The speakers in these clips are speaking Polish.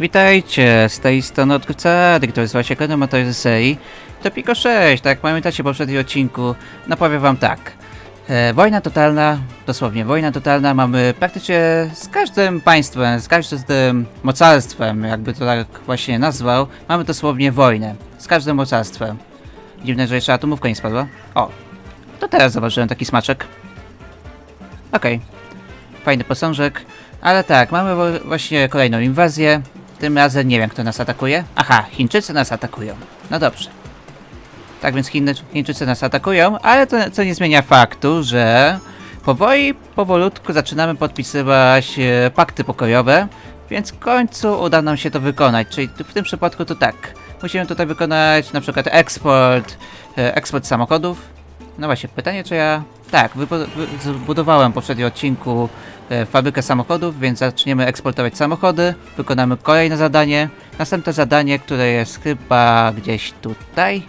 Witajcie, z tej strony odkrywca, to jest właśnie kolejny materiał z serii Topiko 6, tak pamiętacie po poprzednim odcinku, no powiem wam tak. E, wojna totalna, dosłownie wojna totalna, mamy praktycznie z każdym państwem, z każdym mocarstwem, jakby to tak właśnie nazwał, mamy dosłownie wojnę. Z każdym mocarstwem. Dziwne, że jeszcze atomówka nie spadła. O, to teraz zauważyłem taki smaczek. Okej, fajny posążek. Ale tak, mamy właśnie kolejną inwazję. Tym razem nie wiem, kto nas atakuje. Aha, Chińczycy nas atakują. No dobrze. Tak więc Chiny, Chińczycy nas atakują, ale to co nie zmienia faktu, że powoli, powolutku zaczynamy podpisywać e, pakty pokojowe, więc w końcu uda nam się to wykonać. Czyli w tym przypadku to tak. Musimy tutaj wykonać na przykład eksport, e, eksport samochodów. No właśnie, pytanie czy ja... Tak, zbudowałem w poprzednim odcinku e, fabrykę samochodów, więc zaczniemy eksportować samochody. Wykonamy kolejne zadanie. Następne zadanie, które jest chyba gdzieś tutaj.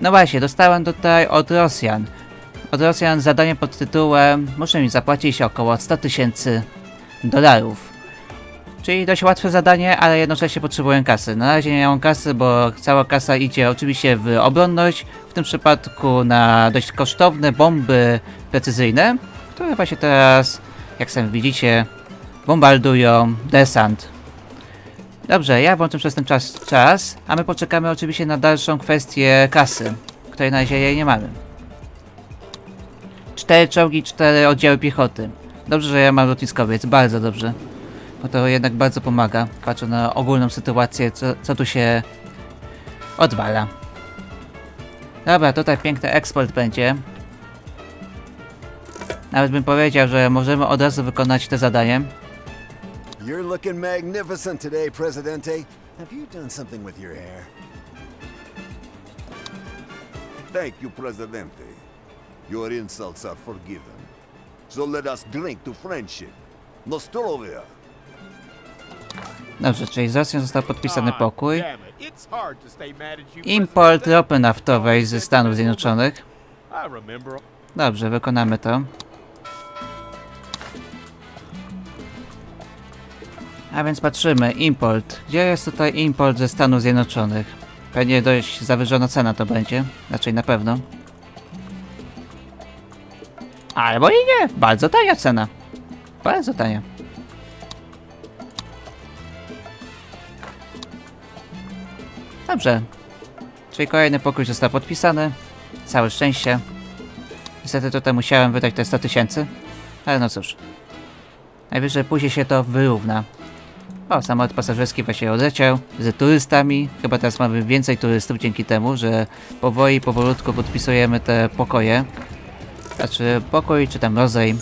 No właśnie, dostałem tutaj od Rosjan. Od Rosjan zadanie pod tytułem muszę mi zapłacić około 100 tysięcy dolarów. Czyli dość łatwe zadanie, ale jednocześnie potrzebuję kasy. Na razie nie mam kasy, bo cała kasa idzie oczywiście w obronność, w tym przypadku na dość kosztowne bomby precyzyjne, które właśnie teraz, jak sami widzicie, bombardują desant. Dobrze, ja włączę przez ten czas czas, a my poczekamy oczywiście na dalszą kwestię kasy, której na razie jej nie mamy. Cztery czołgi, cztery oddziały piechoty. Dobrze, że ja mam lotniskowiec, bardzo dobrze. Bo to jednak bardzo pomaga, patrzę na ogólną sytuację, co, co tu się odwala. Dobra, tutaj piękny eksport będzie. Nawet bym powiedział, że możemy od razu wykonać te zadanie. You're looking magnificent today, Presidente. Have you done something with your hair? Thank you, Presidente. Your insults are forgiven. So let us drink to friendship. Nostrovia. Dobrze, czyli z Rosją został podpisany pokój. Import ropy naftowej ze Stanów Zjednoczonych. Dobrze, wykonamy to. A więc patrzymy, import. Gdzie jest tutaj import ze Stanów Zjednoczonych? Pewnie dość zawyżona cena to będzie, raczej na pewno. Albo i nie, bardzo tania cena. Bardzo tania. Dobrze. Czyli kolejny pokój został podpisany. Całe szczęście. Niestety tutaj musiałem wydać te 100 tysięcy. Ale no cóż. Najwyżej później się to wyrówna. O, samolot pasażerski właśnie odleciał z turystami. Chyba teraz mamy więcej turystów dzięki temu, że powoli, powolutku podpisujemy te pokoje. Znaczy pokój, czy tam rozej.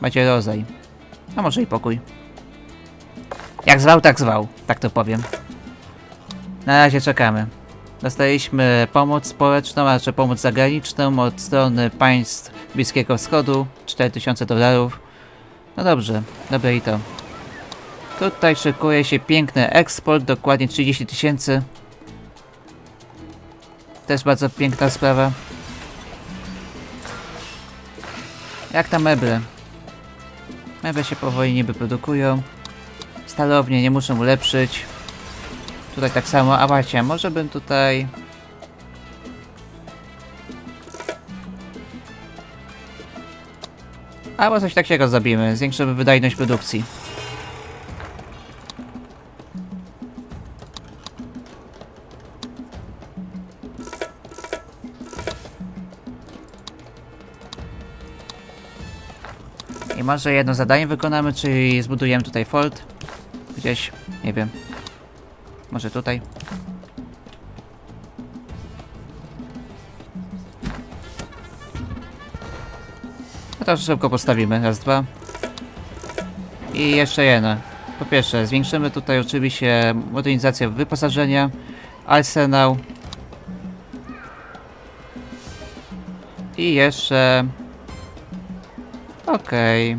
Macie rozej. A może i pokój. Jak zwał, tak zwał. Tak to powiem. Na razie czekamy. Dostaliśmy pomoc społeczną, a raczej pomoc zagraniczną od strony państw Bliskiego Wschodu. 4000 dolarów. No dobrze, dobre i to. Tutaj szykuje się piękny eksport, dokładnie 30 tysięcy. Też bardzo piękna sprawa. Jak tam meble? Meble się powoli niby produkują. Stalownie nie muszę ulepszyć. Tutaj tak samo, a właśnie, może bym tutaj... Albo coś takiego zrobimy, zwiększymy wydajność produkcji. I może jedno zadanie wykonamy, czyli zbudujemy tutaj fold. Gdzieś, nie wiem. Może tutaj. No to szybko postawimy. Raz, dwa. I jeszcze jedno. Po pierwsze, zwiększymy tutaj oczywiście modernizację wyposażenia, arsenał. I jeszcze... Okej.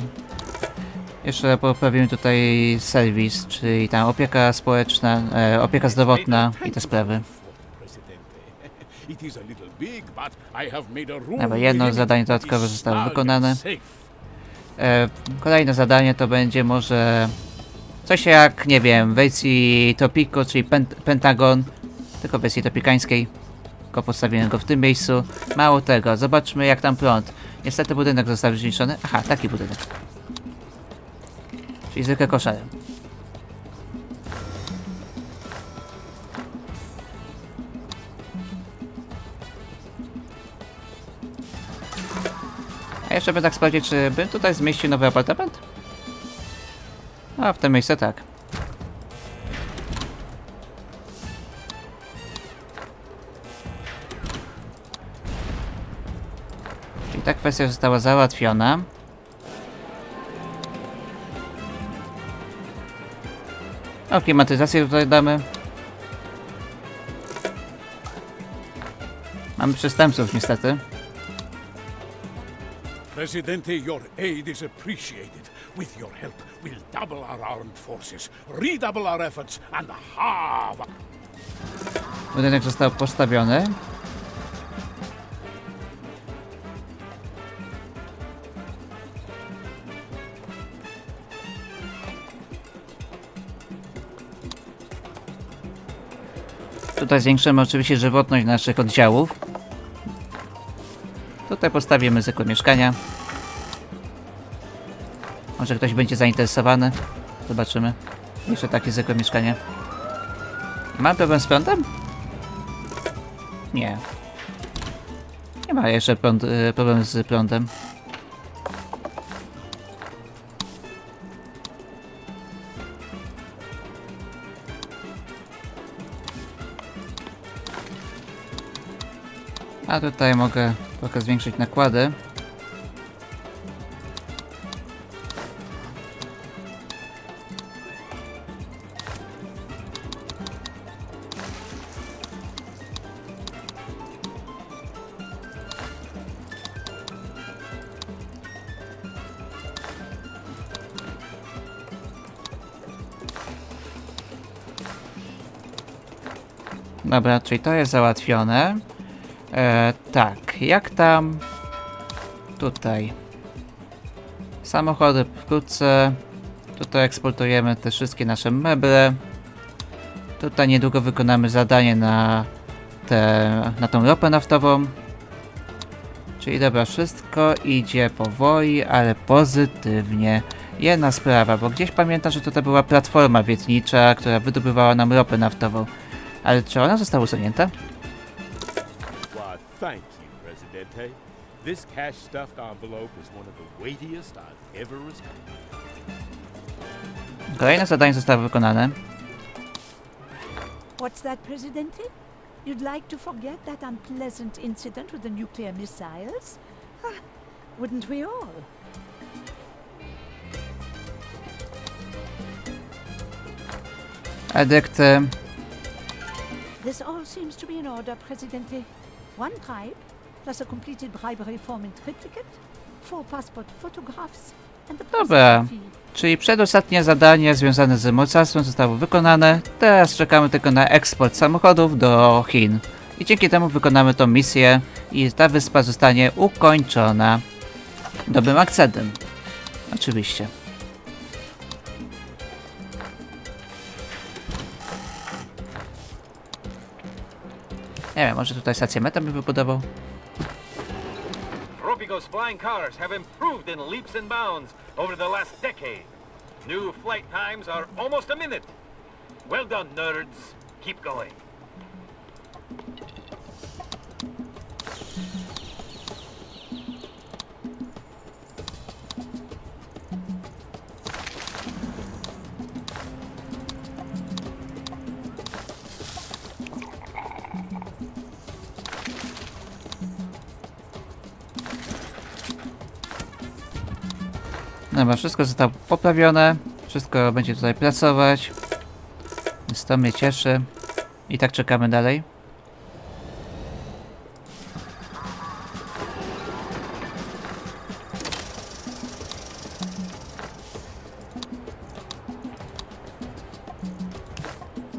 Jeszcze poprawimy tutaj serwis, czyli tam opieka społeczna, e, opieka zdrowotna i te sprawy. Dobra, jedno zadanie dodatkowe zostało wykonane. E, kolejne zadanie to będzie może Coś jak, nie wiem, wersji Tropico, czyli Pent Pentagon, tylko wersji tropikańskiej. Tylko postawiłem go w tym miejscu. Mało tego, zobaczmy jak tam prąd. Niestety budynek został zniszczony. Aha, taki budynek. Czyli zwykle koszary. A jeszcze bym tak sprawdzić, czy bym tutaj zmieścił nowy apartament? A, w tym miejscu tak. Czyli ta kwestia została załatwiona. O, klimatyzację tutaj damy. Mamy przestępców niestety. Presidente, your aid is appreciated. With your help, we'll double our armed forces, redouble our efforts, and halve Budynek został postawiony. Tutaj zwiększymy oczywiście żywotność naszych oddziałów. Tutaj postawimy zwykłe mieszkania. Może ktoś będzie zainteresowany. Zobaczymy. Jeszcze takie zwykłe mieszkania. Mam problem z prądem? Nie. Nie ma jeszcze prąd, y, problem z prądem. A tutaj mogę trochę zwiększyć nakłady. Dobra, czyli to jest załatwione. E, tak, jak tam? Tutaj. Samochody wkrótce. Tutaj eksportujemy te wszystkie nasze meble. Tutaj niedługo wykonamy zadanie na te, na tą ropę naftową. Czyli dobra, wszystko idzie powoli, ale pozytywnie. Jedna sprawa, bo gdzieś pamiętam, że tutaj była platforma wietnicza, która wydobywała nam ropę naftową. Ale czy ona została usunięta? Why, thank you, Presidente. This cash stuffed envelope is one of the weightiest I've ever received. Kolejne zadanie zostało wykonane. What's that, Presidente? You'd like to forget that unpleasant incident with the nuclear missiles? Wouldn't we all? Edykt, This all seems to be in order, Presidente. One bribe, plus a completed bribery form triplicate, four passport photographs, and the Dobra. fee. czyli przedostatnie zadanie związane z mocarstwem zostało wykonane. Teraz czekamy tylko na eksport samochodów do Chin. I dzięki temu wykonamy tą misję i ta wyspa zostanie ukończona. Dobrym akcentem. Oczywiście. Nie wiem, może tutaj stację meta by wybudował? Tropico's flying cars have improved in leaps and bounds over the last decade. New flight times are almost a minute. Well done, nerds. Keep going. Dobra, wszystko zostało poprawione. Wszystko będzie tutaj pracować. Więc to mnie cieszy. I tak czekamy dalej.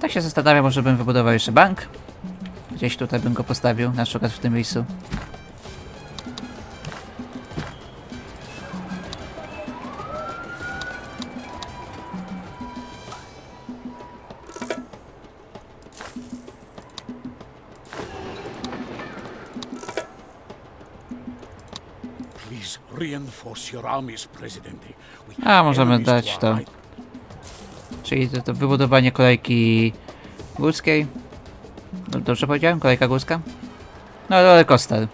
Tak się zastanawiam, może bym wybudował jeszcze bank. Gdzieś tutaj bym go postawił, na przykład w tym miejscu. A, możemy dać to. Czyli to, to wybudowanie kolejki górskiej. No, Dobrze powiedziałem? Kolejka górska? No, ale coaster.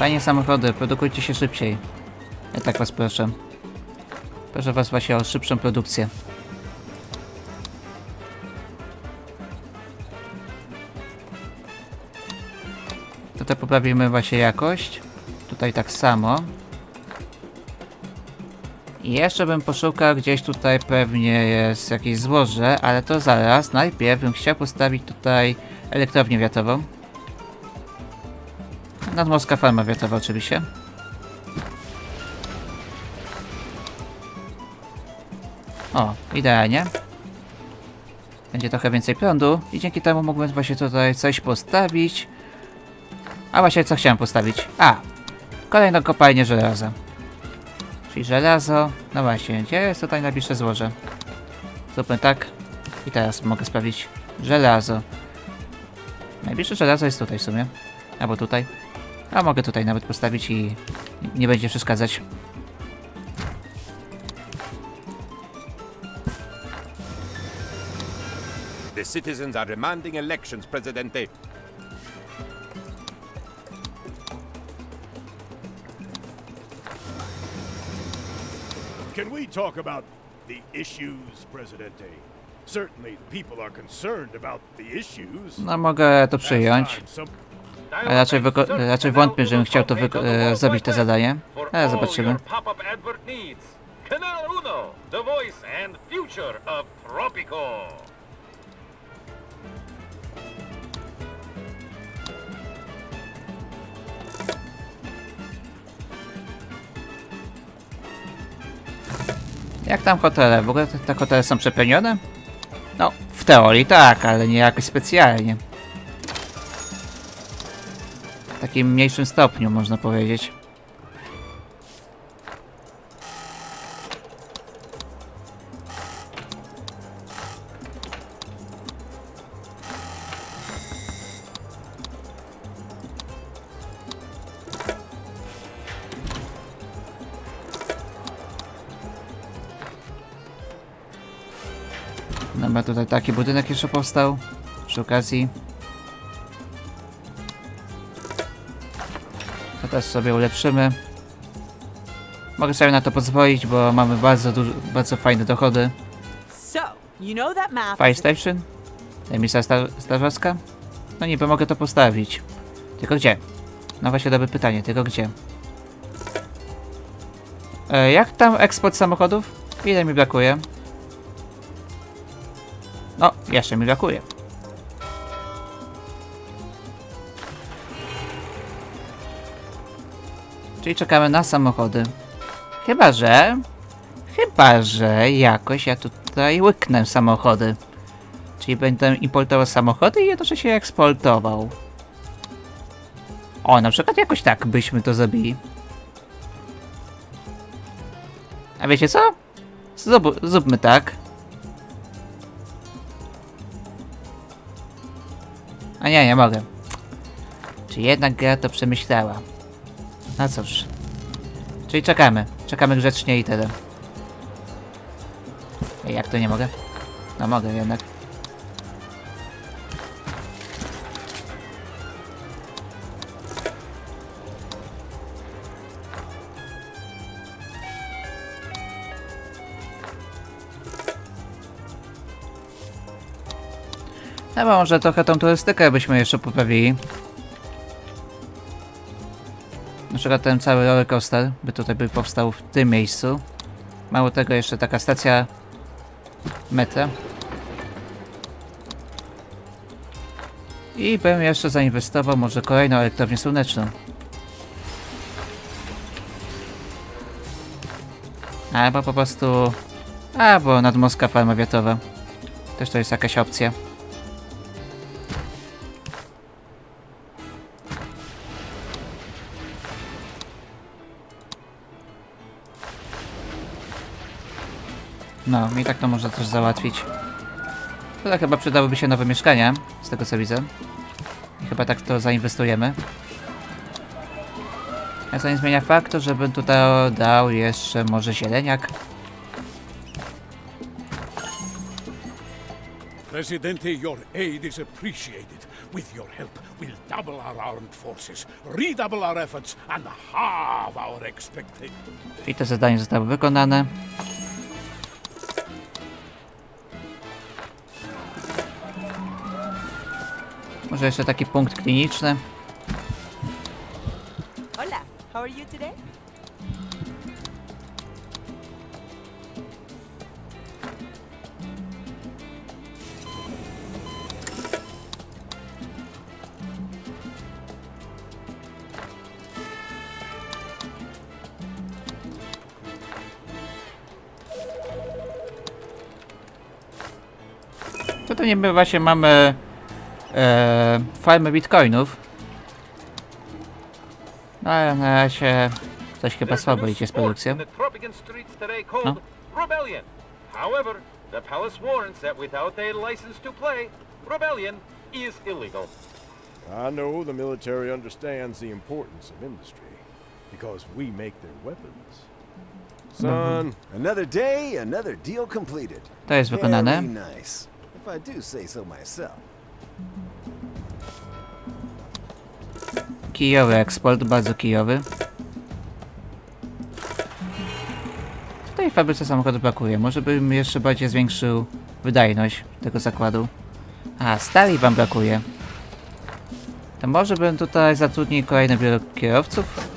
Panie samochody, produkujcie się szybciej. Ja tak was proszę. Proszę was właśnie o szybszą produkcję. Tutaj poprawimy właśnie jakość. Tutaj tak samo. I jeszcze bym poszukał gdzieś tutaj pewnie jest jakieś złoże, ale to zaraz. Najpierw bym chciał postawić tutaj elektrownię wiatrową. Nadmorska farma wiatrowa oczywiście. O, idealnie. Będzie trochę więcej prądu i dzięki temu mógłbym właśnie tutaj coś postawić. A właśnie co chciałem postawić? A! Kolejną kopalnię żelaza. Czyli żelazo. No właśnie, gdzie jest tutaj najbliższe złoże? Zróbmy tak. I teraz mogę sprawdzić żelazo. Najbliższe żelazo jest tutaj w sumie. Albo tutaj. A mogę tutaj nawet postawić i nie będzie przeszkadzać. The citizens are demanding elections, Presidente. Can we talk about the issues, Presidente? Certainly, people are concerned about the issues. No mogę to przyjąć. Raczej, raczej wątpię, żebym chciał to e, zrobić to zadanie. Ale zobaczymy. Pop-up advert needs. Canal Uno, the voice and future of Tropico. Jak tam hotele? W ogóle te, te hotele są przepełnione? No, w teorii tak, ale nie jakoś specjalnie. Takim mniejszym stopniu, można powiedzieć. Dobra, tutaj taki budynek jeszcze powstał. Przy okazji. Też sobie ulepszymy. Mogę sobie na to pozwolić, bo mamy bardzo duży, bardzo fajne dochody. Fire Station? Emisja sta strażacka? No niby mogę to postawić. Tylko gdzie? No właśnie dobre pytanie, tylko gdzie? E, jak tam eksport samochodów? Ile mi brakuje? No, jeszcze mi brakuje. Czyli czekamy na samochody. Chyba, że... Chyba, że jakoś ja tutaj łyknę samochody. Czyli będę importował samochody i jednocześnie eksportował. O, na przykład jakoś tak byśmy to zrobili. A wiecie co? Zrób, zróbmy tak. A nie, nie mogę. Czy jednak gra to przemyślała? No cóż. Czyli czekamy. Czekamy grzecznie i tyle. Ej, jak to nie mogę? No mogę jednak. No bo może trochę tą turystykę byśmy jeszcze poprawili. Na przykład ten cały roller coaster by tutaj by powstał w tym miejscu. Mało tego jeszcze taka stacja metra. I bym jeszcze zainwestował może kolejną elektrownię słoneczną. Albo po prostu... Albo nadmorska farma wiatrowa. Też to jest jakaś opcja. No, i tak to można też załatwić. Tutaj chyba przydałyby się nowe mieszkania, z tego co widzę. I chyba tak to zainwestujemy. A co nie zmienia faktu, żebym tutaj dał jeszcze może zieleniak. Presidente, your aid is appreciated. With your help, we'll double our armed forces, redouble our efforts, and halve our expectations. I to zadanie zostało wykonane. Może jeszcze taki punkt kliniczny. Hola, how are you today? Tutaj niby właśnie mamy e, farmy bitcoinów. No ale na razie coś chyba słabo idzie z produkcją. No. However, the palace warrants that without a license to play, Rebellion is illegal. I know the military understands the importance of industry because we make their weapons. Son, Another day, another deal completed. To jest wykonane. Very nice, if I do say so myself. Kijowy eksport, bardzo kijowy. Tutaj w fabryce samochodów brakuje. Może bym jeszcze bardziej zwiększył wydajność tego zakładu. A, stali wam brakuje. To może bym tutaj zatrudnił kolejne biuro kierowców?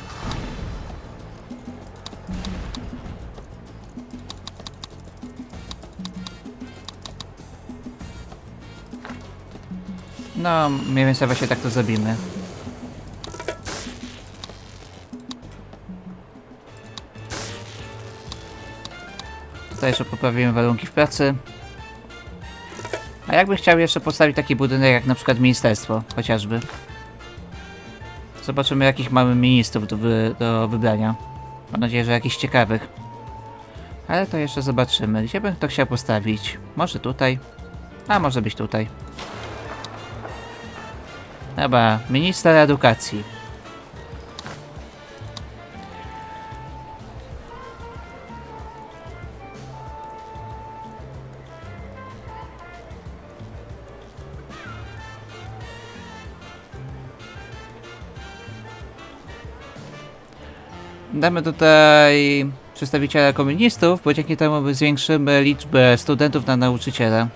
No, mniej więcej właśnie tak to zrobimy. Tutaj jeszcze poprawimy warunki w pracy. A jakbym chciał jeszcze postawić taki budynek jak na przykład ministerstwo, chociażby. Zobaczymy jakich mamy ministrów do, wy do wybrania. Mam nadzieję, że jakichś ciekawych. Ale to jeszcze zobaczymy. Gdzie bym to chciał postawić? Może tutaj? A może być tutaj. Dobra, minister edukacji. Damy tutaj przedstawiciela komunistów, bo dzięki temu zwiększymy liczbę studentów na nauczyciela.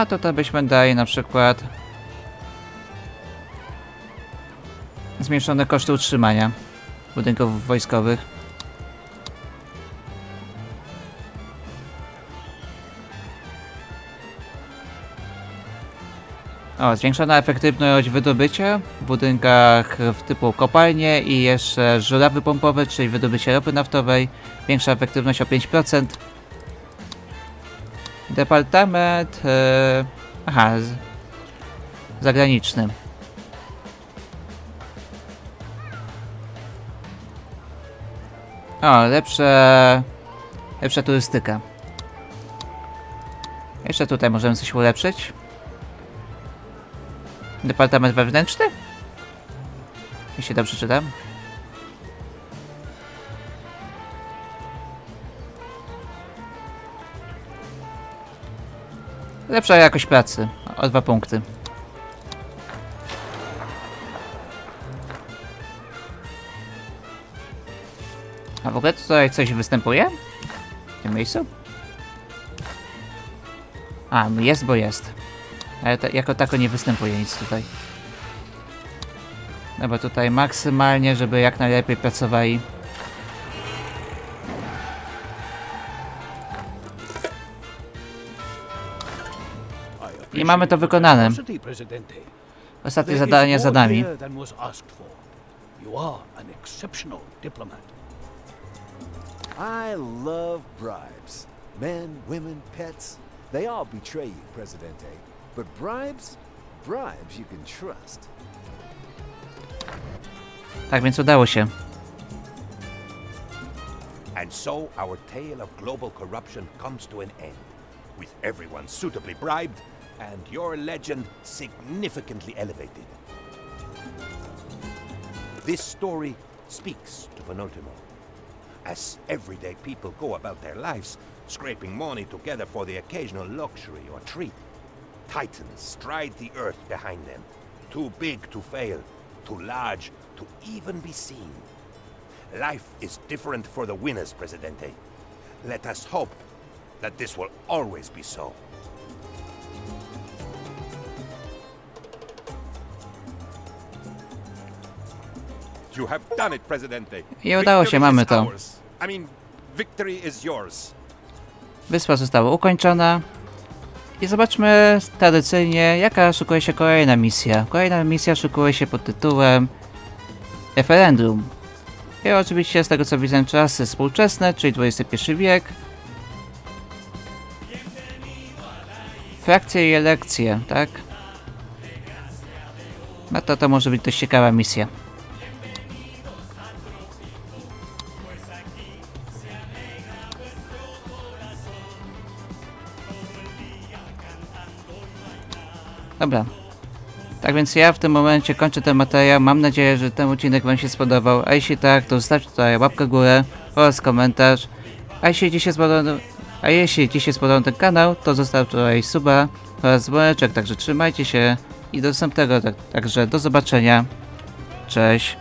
A to byśmy dali na przykład zmniejszone koszty utrzymania budynków wojskowych. O, zwiększona efektywność wydobycia w budynkach w typu kopalnie i jeszcze żurawy pompowe, czyli wydobycie ropy naftowej. Większa efektywność o 5%. Departament... E, aha, z, zagraniczny. O, lepsze... Lepsza turystyka. Jeszcze tutaj możemy coś ulepszyć. Departament wewnętrzny? Jeśli dobrze czytam. Lepsza jakość pracy. O dwa punkty. A w ogóle tutaj coś występuje? W tym miejscu? A, jest, bo jest. Ale jako tako nie występuje nic tutaj. Dobra, tutaj maksymalnie, żeby jak najlepiej pracowali. I mamy to wykonane. Ostatnie zadanie za nami. I love bribes. Men, women, pets, they all betray you, Presidente. But bribes? bribes you can trust. Tak więc udało się. And so our tale of global corruption comes to an end, with everyone suitably bribed and your legend significantly elevated. This story speaks to Penultimo. As everyday people go about their lives, scraping money together for the occasional luxury or treat, titans stride the earth behind them, too big to fail, too large to even be seen. Life is different for the winners, Presidente. Let us hope that this will always be so. You have done it, Presidente. I udało się, mamy to. I mean, victory is yours. Wyspa została ukończona. I zobaczmy tradycyjnie, jaka szykuje się kolejna misja. Kolejna misja szykuje się pod tytułem Referendum. I oczywiście z tego co widzę czasy współczesne, czyli XXI wiek. Frakcje i elekcje, tak? No to to może być dość ciekawa misja. Dobra. Tak więc ja w tym momencie kończę ten materiał. Mam nadzieję, że ten odcinek Wam się spodobał. A jeśli tak, to zostawcie tutaj łapkę w górę oraz komentarz. A jeśli Ci się spodobał, a jeśli Ci się spodobał ten kanał, to zostaw tutaj suba oraz dzwoneczek. Także trzymajcie się i do następnego. Tak, także do zobaczenia. Cześć.